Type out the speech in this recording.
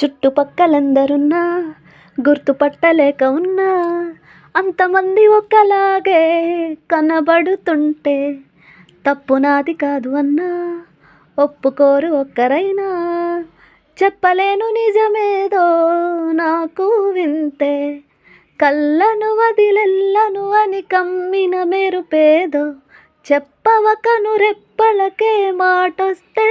చుట్టుపక్కలందరున్నా గుర్తుపట్టలేక ఉన్నా అంతమంది ఒకలాగే కనబడుతుంటే తప్పు నాది కాదు అన్నా ఒప్పుకోరు ఒక్కరైనా చెప్పలేను నిజమేదో నాకు వింతే కళ్ళను వదిలెల్లను అని కమ్మిన మెరుపేదో చెప్పవకను రెప్పలకే మాటొస్తే.